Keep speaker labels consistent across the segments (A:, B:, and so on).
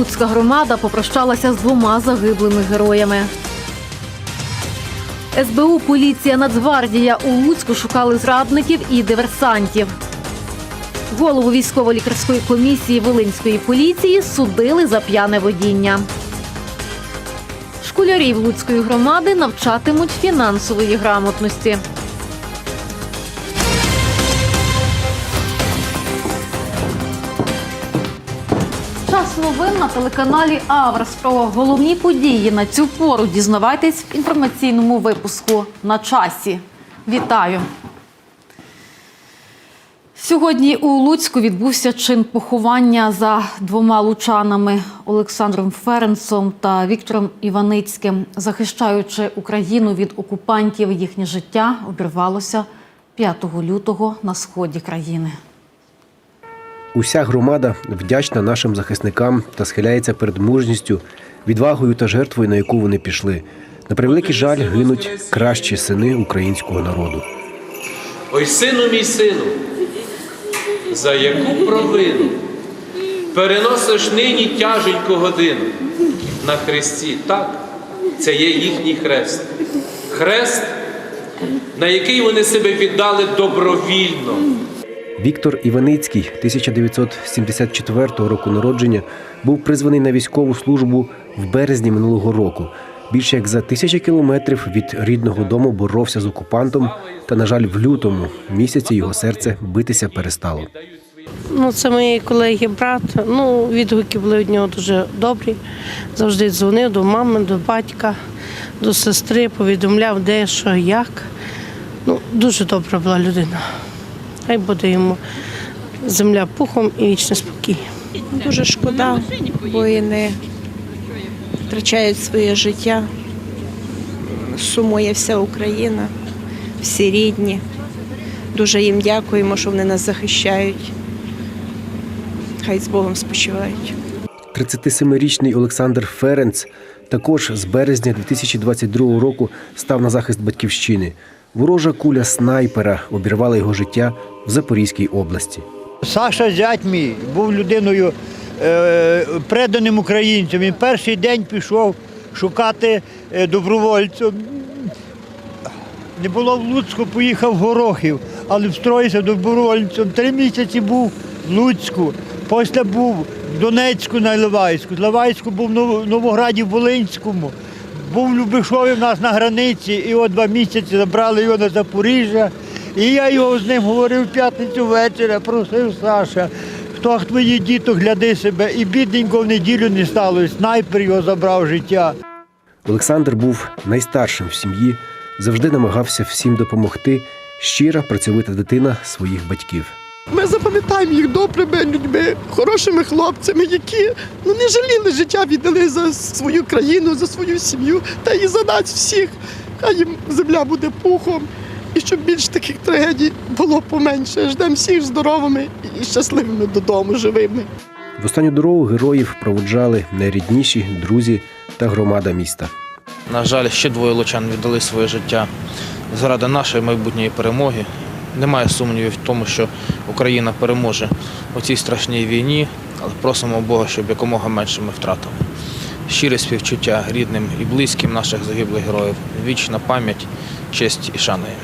A: Луцька громада попрощалася з двома загиблими героями. СБУ, поліція, Нацгвардія у Луцьку шукали зрадників і диверсантів. Голову військово-лікарської комісії Волинської поліції судили за п'яне водіння. Школярів Луцької громади навчатимуть фінансової грамотності. Час новин на телеканалі Аврос. Про головні події на цю пору дізнавайтесь в інформаційному випуску на часі. Вітаю! Сьогодні у Луцьку відбувся чин поховання за двома лучанами Олександром Ференцом та Віктором Іваницьким. Захищаючи Україну від окупантів, їхнє життя обірвалося 5 лютого на сході країни.
B: Уся громада вдячна нашим захисникам та схиляється перед мужністю, відвагою та жертвою, на яку вони пішли. На превеликий жаль гинуть кращі сини українського народу.
C: Ой, сину мій сину, за яку провину переносиш нині тяженьку годину на хресті. Так, це є їхній хрест. Хрест, на який вони себе віддали добровільно.
B: Віктор Іваницький, 1974 року народження, був призваний на військову службу в березні минулого року. Більше як за тисячі кілометрів від рідного дому боровся з окупантом, та, на жаль, в лютому місяці його серце битися перестало.
D: Ну, це мої колеги, брат. Ну, відгуки були від нього дуже добрі. Завжди дзвонив до мами, до батька, до сестри, повідомляв, де, що, як. Ну, дуже добра була людина. Хай буде йому земля пухом і вічний спокій.
E: Дуже шкода, воїни втрачають своє життя. Сумує вся Україна, всі рідні. Дуже їм дякуємо, що вони нас захищають. Хай з Богом спочивають.
B: 37-річний Олександр Ференц також з березня 2022 року став на захист батьківщини. Ворожа куля снайпера обірвала його життя в Запорізькій області.
F: Саша зять мій був людиною е, преданим українцем. Він перший день пішов шукати е, добровольців. Не було в Луцьку, поїхав в Горохів, але встроївся добровольцем. Три місяці був в Луцьку, після був в Донецьку на Іловайську, з був в Нов- Новограді Волинському, був в Любишові в нас на границі, і от два місяці забрали його на Запоріжжя. І я його з ним говорив в п'ятницю ввечері, просив Саша, хто твої діти, гляди себе. І бідненько в неділю не сталося. Снайпер його забрав життя.
B: Олександр був найстаршим в сім'ї, завжди намагався всім допомогти. Щира працьовита дитина своїх батьків.
G: Ми запам'ятаємо їх добрими людьми, хорошими хлопцями, які ну, не жаліли життя, віддали за свою країну, за свою сім'ю та і за нас всіх. Хай їм земля буде пухом. І щоб більш таких трагедій було поменше. Ждемо всіх здоровими і щасливими додому, живими.
B: В останню дорогу героїв проводжали найрідніші друзі та громада міста.
H: На жаль, ще двоє лучан віддали своє життя заради нашої майбутньої перемоги. Немає сумнівів в тому, що Україна переможе у цій страшній війні, але просимо Бога, щоб якомога менше ми втратили. Щире співчуття рідним і близьким наших загиблих героїв. Вічна пам'ять, честь і шана їм.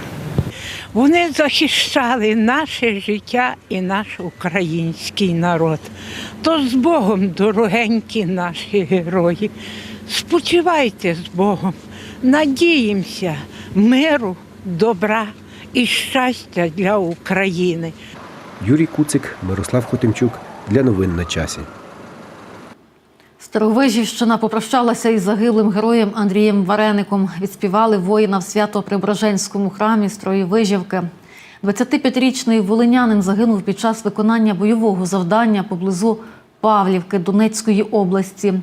I: Вони захищали наше життя і наш український народ. То з Богом, дорогенькі наші герої. Спочивайте з Богом, надіємося миру, добра і щастя для України.
B: Юрій Куцик, Мирослав Хотимчук для новин на часі.
A: Старовижівщина попрощалася із загиблим героєм Андрієм Вареником. Відспівали воїна в Свято-Преображенському храмі Строєвижівки. 25-річний волинянин загинув під час виконання бойового завдання поблизу Павлівки Донецької області.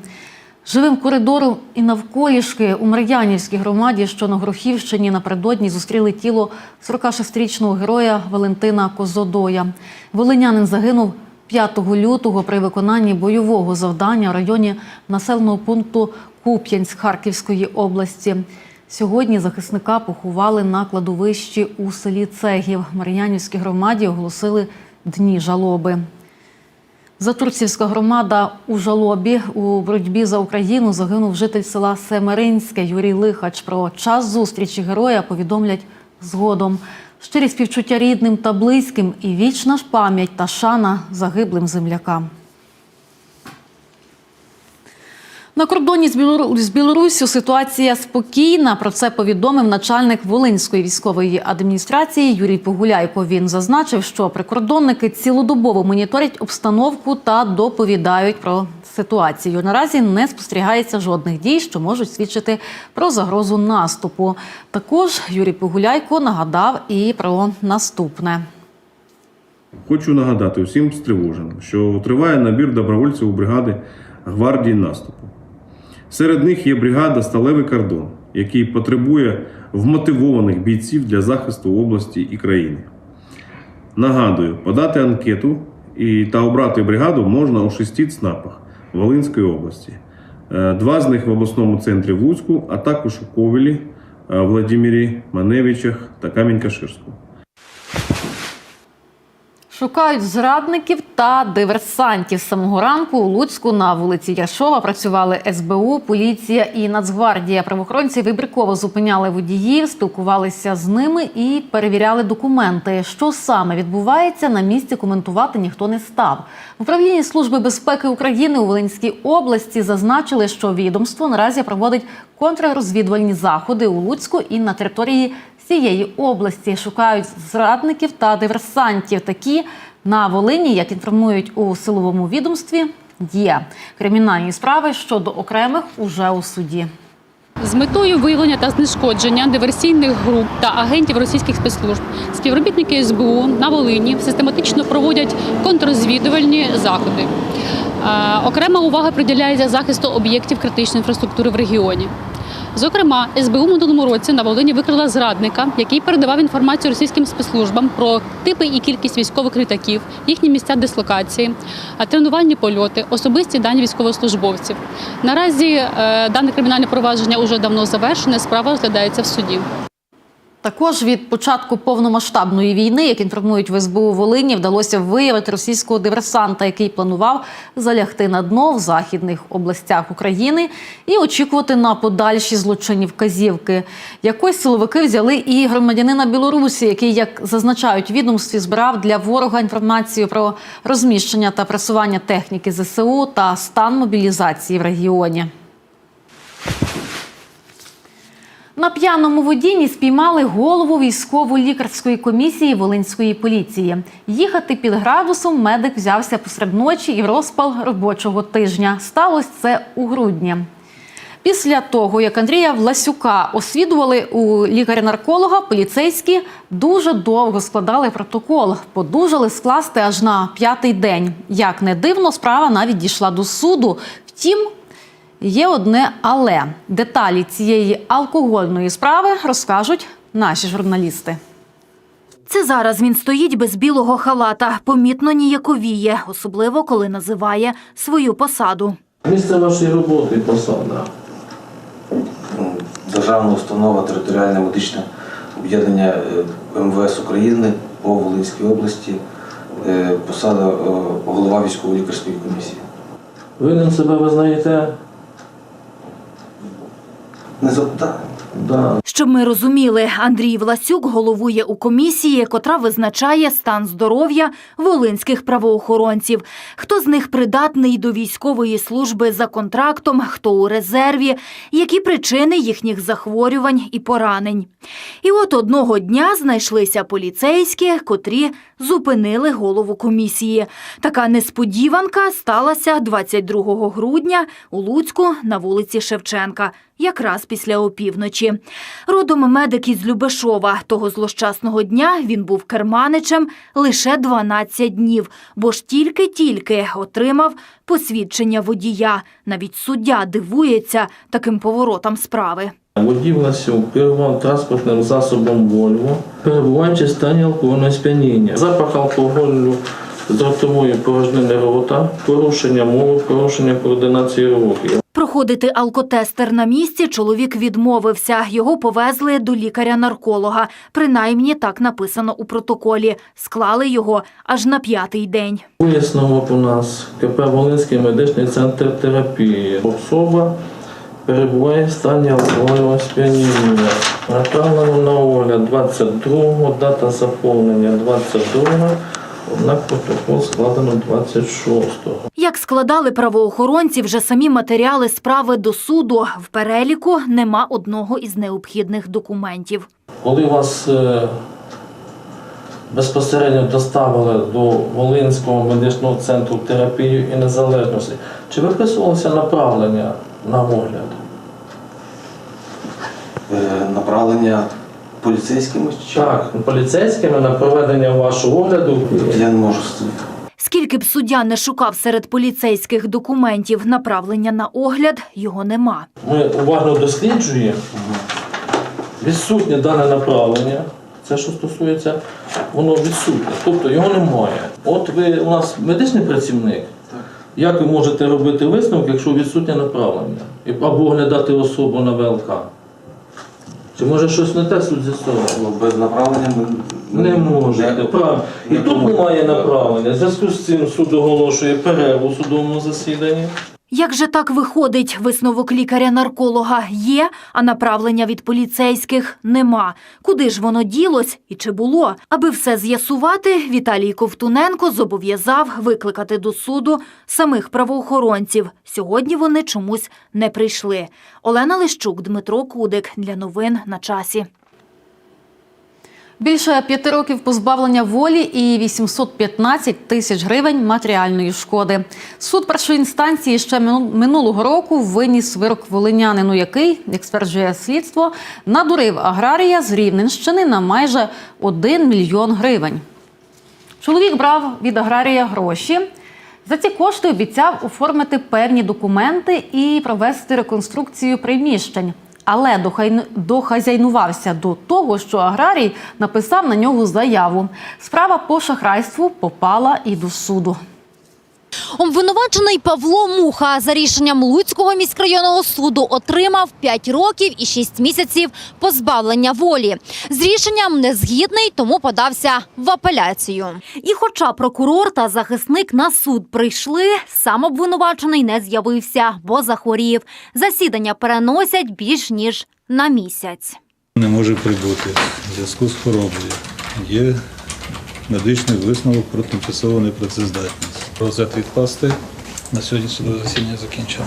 A: Живим коридором і навколішки у Мар'янівській громаді, що на Грохівщині напередодні зустріли тіло 46-річного героя Валентина Козодоя. Волинянин загинув 5 лютого при виконанні бойового завдання в районі населеного пункту Куп'янськ Харківської області. Сьогодні захисника поховали на кладовищі у селі Цегів. Мар'янівській громаді оголосили дні жалоби. Затурцівська громада у жалобі у боротьбі за Україну загинув житель села Семеринське Юрій Лихач. Про час зустрічі героя повідомлять згодом. Щирі співчуття рідним та близьким і вічна ж пам'ять та шана загиблим землякам. На кордоні з Білору- з Білоруссю ситуація спокійна. Про це повідомив начальник Волинської військової адміністрації Юрій Погуляйко. Він зазначив, що прикордонники цілодобово моніторять обстановку та доповідають про ситуацію. Наразі не спостерігається жодних дій, що можуть свідчити про загрозу наступу. Також Юрій Погуляйко нагадав і про наступне.
J: Хочу нагадати всім стривоженим, що триває набір добровольців у бригади гвардії наступу. Серед них є бригада Сталевий кордон, який потребує вмотивованих бійців для захисту області і країни. Нагадую, подати анкету і та обрати бригаду можна у шести ЦНАПах Волинської області. Е, Два з них в обласному центрі в Луцьку, а також у Ковелі, е, Владимирі, Маневичах та Камінь-Каширську.
A: Шукають зрадників та диверсантів. Самого ранку у Луцьку на вулиці Яшова працювали СБУ, поліція і Нацгвардія. Правоохоронці вибірково зупиняли водіїв, спілкувалися з ними і перевіряли документи. Що саме відбувається на місці, коментувати ніхто не став. В управлінні служби безпеки України у Волинській області зазначили, що відомство наразі проводить контррозвідувальні заходи у Луцьку і на території всієї області шукають зрадників та диверсантів. Такі на Волині, як інформують у силовому відомстві, є кримінальні справи щодо окремих уже у суді.
K: З метою виявлення та знешкодження диверсійних груп та агентів російських спецслужб співробітники СБУ на Волині систематично проводять контррозвідувальні заходи. Е, Окрема увага приділяється захисту об'єктів критичної інфраструктури в регіоні. Зокрема, СБУ минулому році на Волині викрила зрадника, який передавав інформацію російським спецслужбам про типи і кількість військових літаків, їхні місця дислокації, тренувальні польоти, особисті дані військовослужбовців. Наразі е, дане кримінальне провадження уже давно завершене. Справа розглядається в суді.
A: Також від початку повномасштабної війни, як інформують в СБУ Волині, вдалося виявити російського диверсанта, який планував залягти на дно в західних областях України і очікувати на подальші злочинні вказівки. Якось силовики взяли і громадянина Білорусі, який, як зазначають відомстві, збирав для ворога інформацію про розміщення та пресування техніки ЗСУ та стан мобілізації в регіоні. На п'яному водінні спіймали голову військово-лікарської комісії Волинської поліції. Їхати під градусом медик взявся посеред ночі і в розпал робочого тижня. Сталося це у грудні. Після того, як Андрія Власюка освідували у лікаря-нарколога, поліцейські дуже довго складали протокол. Подужали скласти аж на п'ятий день. Як не дивно, справа навіть дійшла до суду. Втім, Є одне але деталі цієї алкогольної справи розкажуть наші журналісти.
L: Це зараз він стоїть без білого халата, помітно ніяковіє, особливо коли називає свою посаду.
M: Місце вашої роботи, посада.
N: Державна установа територіальне медичне об'єднання е, МВС України по Волинській області, е, посада е, голова військово-лікарської комісії.
M: Винен себе ви знаєте?
N: Не запитаю.
M: Да.
L: Щоб ми розуміли, Андрій Власюк головує у комісії, котра визначає стан здоров'я волинських правоохоронців. Хто з них придатний до військової служби за контрактом, хто у резерві, які причини їхніх захворювань і поранень. І от одного дня знайшлися поліцейські, котрі зупинили голову комісії. Така несподіванка сталася 22 грудня у Луцьку на вулиці Шевченка, якраз після опівночі. Родом медик із Любешова. Того злощасного дня він був керманичем лише 12 днів, бо ж тільки-тільки отримав посвідчення водія. Навіть суддя дивується таким поворотам справи.
M: Водій Власюк керував транспортним засобом Вольво, перебуваючи в стані алкогольного сп'яніння. Запах алкоголю з ротової порожнини рота, порушення мови, порушення координації рухів.
L: Проходити алкотестер на місці чоловік відмовився. Його повезли до лікаря-нарколога. Принаймні так написано у протоколі. Склали його аж на п'ятий день.
M: Висновок у нас КП Волинський медичний центр терапії. Особа перебуває в стані алкогольного сп'яніння. Направлено на огляд 22-го, дата заповнення 22-го, однак протокол складено 26-го.
L: Як складали правоохоронці вже самі матеріали справи до суду, в переліку нема одного із необхідних документів.
M: Коли вас е, безпосередньо доставили до Волинського медичного центру терапії і незалежності, чи виписувалося направлення на огляд?
N: Е, Направлення поліцейськими чи
M: Так, поліцейськими на проведення вашого огляду.
N: я не можу
L: Скільки б суддя не шукав серед поліцейських документів направлення на огляд, його нема.
M: Ми уважно досліджуємо відсутнє дане направлення. Це що стосується, воно відсутнє, тобто його немає. От ви у нас медичний працівник. Як ви можете робити висновок, якщо відсутнє направлення? Або оглядати особу на ВЛК? Чи може щось не те суд з'ясовує?
N: Ну, без направлення ми
M: Не. Правильно. І тут немає направлення. В зв'язку з цим суд оголошує перерву у судовому засіданні.
L: Як же так виходить? Висновок лікаря-нарколога є, а направлення від поліцейських нема. Куди ж воно ділось і чи було? Аби все з'ясувати, Віталій Ковтуненко зобов'язав викликати до суду самих правоохоронців. Сьогодні вони чомусь не прийшли. Олена Лищук, Дмитро Кудик для новин на часі.
A: Більше п'яти років позбавлення волі і 815 тисяч гривень матеріальної шкоди. Суд першої інстанції ще минулого року виніс вирок волинянину, який, як стверджує слідство, надурив аграрія з Рівненщини на майже 1 мільйон гривень. Чоловік брав від аграрія гроші. За ці кошти обіцяв оформити певні документи і провести реконструкцію приміщень. Але до дохазяйнувався до того, що аграрій написав на нього заяву. Справа по шахрайству попала і до суду.
O: Обвинувачений Павло Муха за рішенням Луцького міськрайонного суду отримав 5 років і 6 місяців позбавлення волі. З рішенням не згідний, тому подався в апеляцію.
L: І хоча прокурор та захисник на суд прийшли, сам обвинувачений не з'явився, бо захворів. Засідання переносять більш ніж на місяць.
P: Не може прибути в зв'язку з хворобою. Є медичний висновок про тимчасову непрацездатність. Розгляд відкласти. На сьогодні судове засідання закінчено.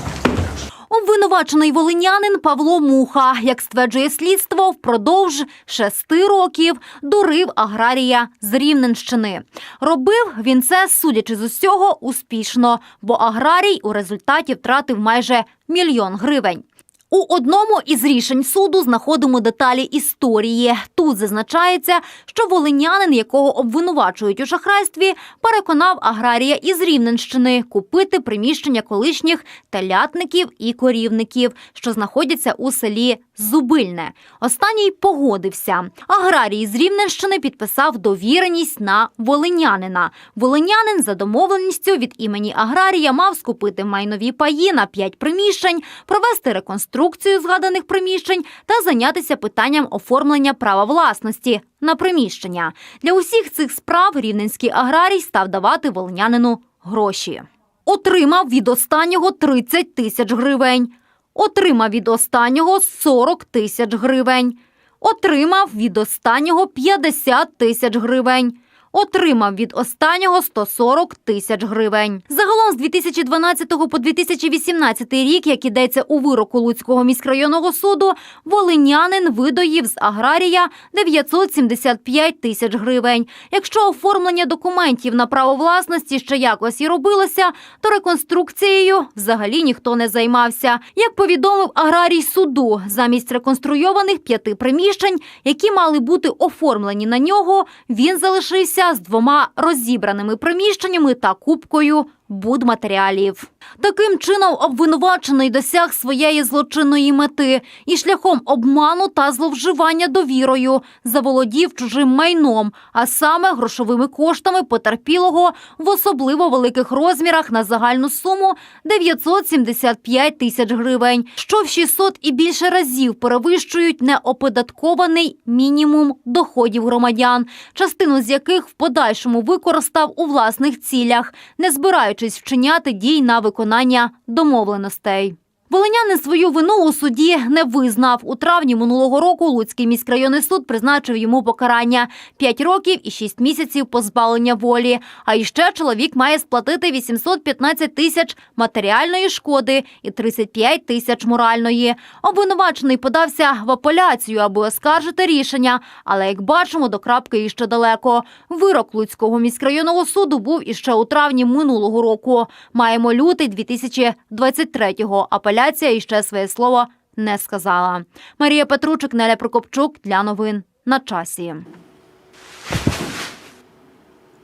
O: Обвинувачений волинянин Павло Муха, як стверджує слідство, впродовж шести років дурив аграрія з Рівненщини. Робив він це, судячи з усього, успішно, бо аграрій у результаті втратив майже мільйон гривень. У одному із рішень суду знаходимо деталі історії. Тут зазначається, що волинянин, якого обвинувачують у шахрайстві, переконав аграрія із Рівненщини купити приміщення колишніх телятників і корівників, що знаходяться у селі Зубильне. Останній погодився. Аграрій з Рівненщини підписав довіреність на волинянина. Волинянин за домовленістю від імені аграрія мав скупити майнові паї на п'ять приміщень, провести реконструкцію згаданих приміщень та зайнятися питанням оформлення права власності на приміщення. Для усіх цих справ рівненський аграрій став давати волинянину гроші. Отримав від останнього 30 тисяч гривень. Отримав від останнього 40 тисяч гривень. Отримав від останнього 50 тисяч гривень. Отримав від останнього 140 тисяч гривень. Загалом з 2012 по 2018 рік, як ідеться у вироку Луцького міськрайонного суду, волинянин видоїв з аграрія 975 тисяч гривень. Якщо оформлення документів на право власності ще якось і робилося, то реконструкцією взагалі ніхто не займався. Як повідомив аграрій суду, замість реконструйованих п'яти приміщень, які мали бути оформлені на нього, він залишився з двома розібраними приміщеннями та купкою будматеріалів. Таким чином обвинувачений досяг своєї злочинної мети і шляхом обману та зловживання довірою заволодів чужим майном, а саме грошовими коштами потерпілого в особливо великих розмірах на загальну суму 975 тисяч гривень, що в 600 і більше разів перевищують неоподаткований мінімум доходів громадян, частину з яких в подальшому використав у власних цілях, не збираючись вчиняти дій на виконання домовленостей. Волинянин свою вину у суді не визнав. У травні минулого року Луцький міськрайонний суд призначив йому покарання 5 років і 6 місяців позбавлення волі. А іще чоловік має сплатити 815 тисяч матеріальної шкоди і 35 тисяч моральної. Обвинувачений подався в апеляцію, аби оскаржити рішення. Але як бачимо, до крапки іще далеко. Вирок Луцького міськрайонного суду був іще у травні минулого року. Маємо лютий 2023-го. Апеляція іще своє слово не сказала. Марія Петручик, Неля Прокопчук для новин на часі.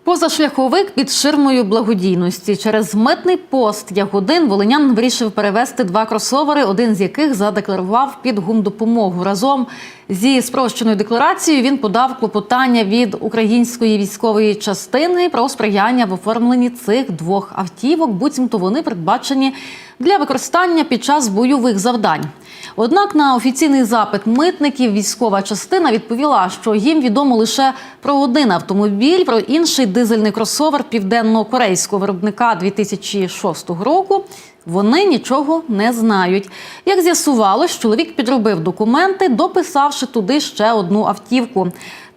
A: Позашляховик під ширмою благодійності через митний пост Ягодин Волинян вирішив перевезти два кросовери, один з яких задекларував під гумдопомогу. Разом зі спрощеною декларацією він подав клопотання від української військової частини про сприяння в оформленні цих двох автівок, буцімто вони передбачені для використання під час бойових завдань. Однак на офіційний запит митників військова частина відповіла, що їм відомо лише про один автомобіль, про інший дизельний кросовер південно-корейського виробника 2006 року. Вони нічого не знають. Як з'ясувалось, чоловік підробив документи, дописавши туди ще одну автівку.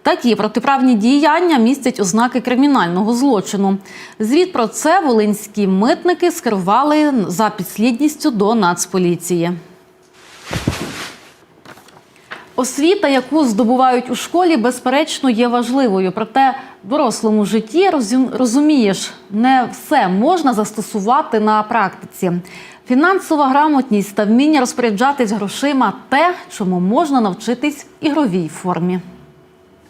A: Такі протиправні діяння містять ознаки кримінального злочину. Звіт про це волинські митники скерували за підслідністю до Нацполіції. Освіта, яку здобувають у школі, безперечно є важливою. Проте в дорослому житті розум- розумієш, не все можна застосувати на практиці. Фінансова грамотність та вміння розпоряджатись грошима те, чому можна навчитись в ігровій формі.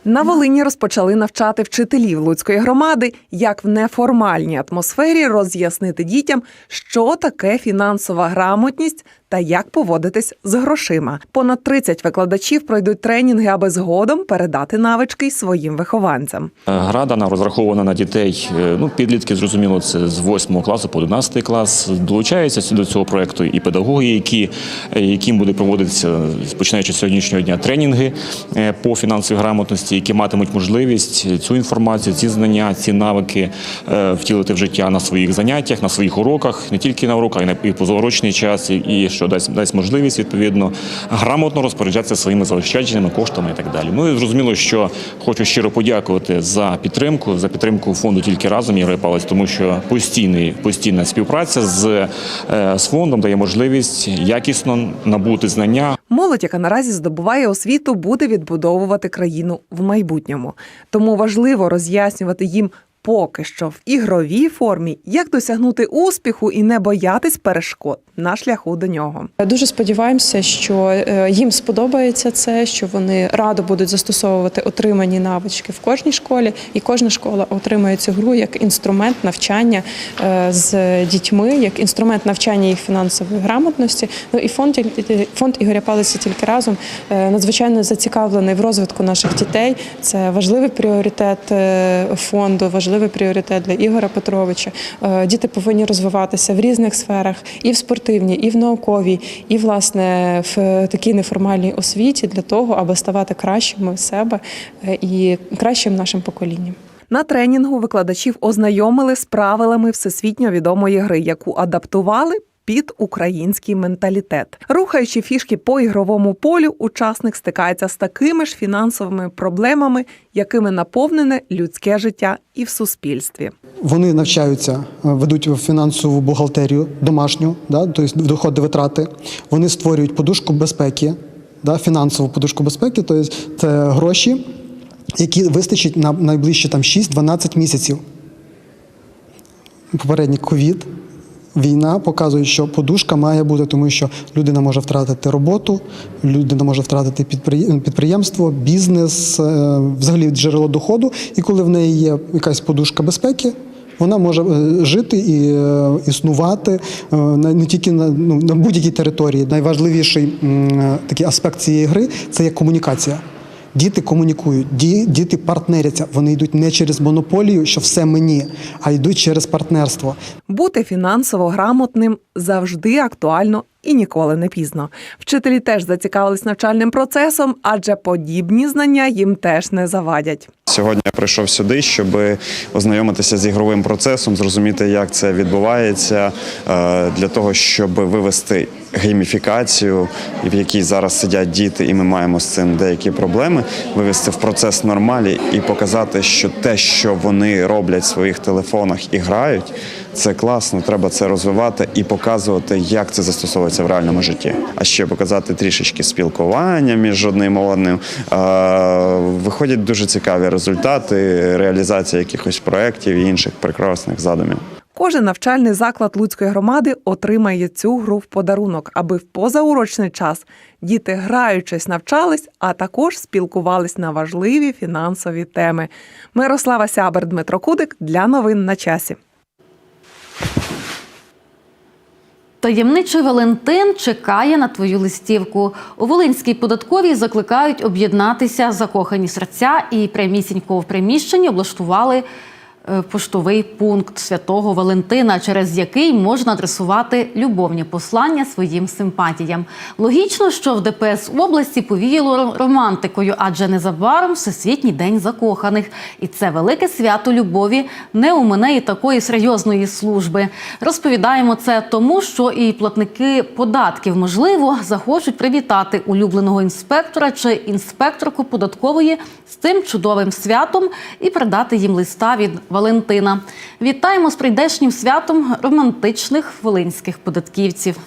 Q: На Волині розпочали навчати вчителів Луцької громади, як в неформальній атмосфері роз'яснити дітям, що таке фінансова грамотність та як поводитись з грошима. Понад 30 викладачів пройдуть тренінги, аби згодом передати навички й своїм вихованцям.
R: Гра дана розрахована на дітей. е, Ну, підлітки, зрозуміло, це з 8 класу по 11 клас. Долучаються до цього проекту і педагоги, які, е, яким буде проводитися, починаючи з сьогоднішнього дня, тренінги е, по фінансовій грамотності, які матимуть можливість цю інформацію, ці знання, ці навики е, втілити в життя на своїх заняттях, на своїх уроках, не тільки на уроках, і на і позаурочний час, і що дасть дасть можливість відповідно грамотно розпоряджатися своїми заощадженими коштами і так далі. Ну і зрозуміло, що хочу щиро подякувати за підтримку, за підтримку фонду тільки разом Ігор Палець, тому що постійний постійна співпраця з, е, з фондом дає можливість якісно набути знання,
Q: Молодь, яка наразі здобуває освіту, буде відбудовувати країну в майбутньому. Тому важливо роз'яснювати їм. Поки що в ігровій формі як досягнути успіху і не боятись перешкод на шляху до нього.
S: Дуже сподіваємося, що е, їм сподобається це, що вони радо будуть застосовувати отримані навички в кожній школі, і кожна школа отримає цю гру як інструмент навчання е, з дітьми, як інструмент навчання їх фінансової грамотності. Ну і фонд «Тіль- фонд Ігоря Палиця тільки разом е, надзвичайно зацікавлений в розвитку наших дітей. Це важливий пріоритет фонду, важливий пріоритет для Ігоря Петровича. Е, Діти повинні розвиватися в різних сферах, і в спортивній, і в науковій, і власне в такій неформальній освіті для того, аби ставати кращими в себе е, і кращим нашим поколінням.
Q: На тренінгу викладачів ознайомили з правилами всесвітньо відомої гри, яку адаптували. Під український менталітет, рухаючи фішки по ігровому полю, учасник стикається з такими ж фінансовими проблемами, якими наповнене людське життя і в суспільстві.
T: Вони навчаються, е, ведуть фінансову бухгалтерію домашню, да, тобто доходи витрати. Вони створюють подушку безпеки, да, фінансову подушку безпеки, тобто це гроші, які вистачить на найближчі там 6-12 місяців. Попередній ковід. Війна показує, що подушка має бути, тому що людина може втратити роботу, людина може втратити підприє- підприємство, бізнес, е, взагалі джерело доходу. І коли в неї є якась подушка безпеки, вона може е, жити і е, існувати не тільки на, ну, на будь-якій території. Найважливіший такий аспект цієї гри це є комунікація. Діти комунікують, ді- діти партнеряться. Вони йдуть не через монополію, що все мені, а йдуть через партнерство.
Q: Бути фінансово грамотним завжди актуально і ніколи не пізно. Вчителі теж зацікавились навчальним процесом, адже подібні знання їм теж не завадять.
U: Сьогодні я прийшов сюди, щоб ознайомитися з ігровим процесом, зрозуміти, як це відбувається, е, для того, щоб вивести гейміфікацію, в якій зараз сидять діти, і ми маємо з цим деякі проблеми, вивести в процес нормалі і показати, що те, що вони роблять в своїх телефонах і грають, це класно. Треба це розвивати і показувати, як це застосовується в реальному житті. А ще показати трішечки спілкування між одним і одним. Виходять дуже цікаві результати, реалізація якихось проєктів і інших прекрасних задумів.
Q: Кожен навчальний заклад Луцької громади отримає цю гру в подарунок, аби в позаурочний час діти граючись навчались, а також спілкувались на важливі фінансові теми. Мирослава Сябер, Дмитро Кудик для новин на часі.
A: Таємничий Валентин чекає на твою листівку. У Волинській податковій закликають об'єднатися закохані серця і прямісінько в приміщенні облаштували поштовий пункт святого Валентина, через який можна адресувати любовні послання своїм симпатіям. Логічно, що в ДПС області повіяло романтикою, адже незабаром Всесвітній день закоханих. І це велике свято любові не у мене і такої серйозної служби. Розповідаємо це тому, що і платники податків, можливо, захочуть привітати улюбленого інспектора чи інспекторку податкової з цим чудовим святом і передати їм листа від Валентина. Вітаємо з прийдешнім святом романтичних волинських податківців.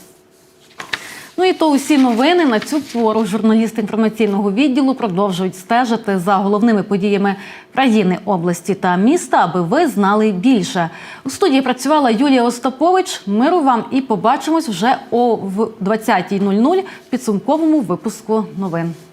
A: Ну і то усі новини на цю пору. Журналісти інформаційного відділу продовжують стежити за головними подіями країни, області та міста, аби ви знали більше. У студії працювала Юлія Остапович. Миру вам і побачимось вже о 20.00 в підсумковому випуску новин. –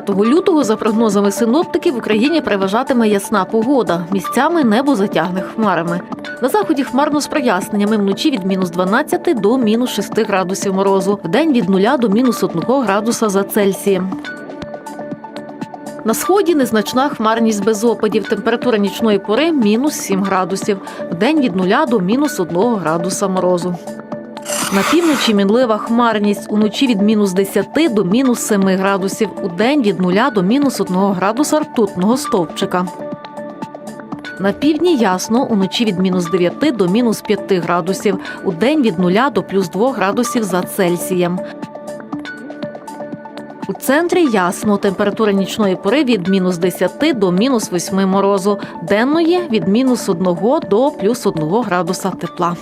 A: 10 лютого, за прогнозами синоптиків, в Україні переважатиме ясна погода. Місцями небо затягне хмарами. На заході хмарно з проясненнями вночі від мінус 12 до мінус 6 градусів морозу, вдень від 0 до мінус 1 градуса за Цельсієм. На сході незначна хмарність без опадів. Температура нічної пори мінус 7 градусів. Вдень від 0 до мінус 1 градуса морозу. На півночі мінлива хмарність. Уночі від мінус 10 до мінус 7 градусів. Удень від 0 до мінус 1 градуса ртутного стовпчика. На півдні ясно, уночі від мінус 9 до мінус 5 градусів. Удень від 0 до плюс 2 градусів за Цельсієм. У центрі ясно. Температура нічної пори від мінус 10 до мінус 8 морозу. Денної від мінус 1 до плюс 1 градуса тепла.